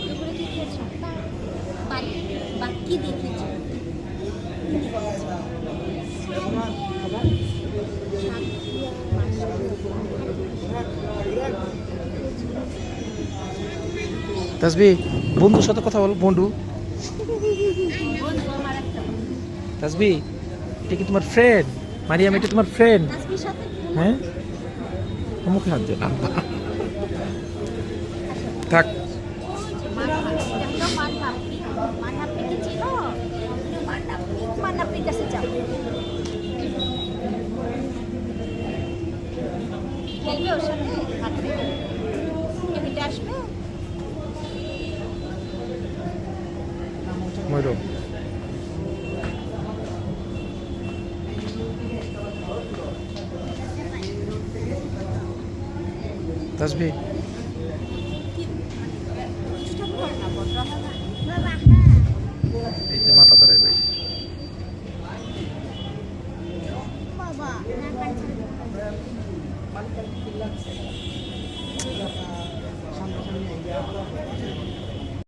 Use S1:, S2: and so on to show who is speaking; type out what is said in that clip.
S1: দুপুরে কি খেয়েছো বাকি বাকি দিয়ে খেয়েছো শাক দিয়ে মাছ
S2: তাসবি বন্ধুর সাথে কথা বল বন্ধু। তাসবি এটা কি তোমার ফ্রেন্ড মারিয়াম এটা তোমার ফ্রেন্ড হ্যাঁ? মুখে হাত দিও না থাক।
S1: মানহাপ্পি মানহাপ্পি কি চিনো মানহাপ্পি মানহাপ্পির কাছে যাও খেলবে ওর সাথে হাঁটবে হেঁটে আসবে
S2: ময়ূর। তাসবি
S1: কিছুটা সামনে কাছে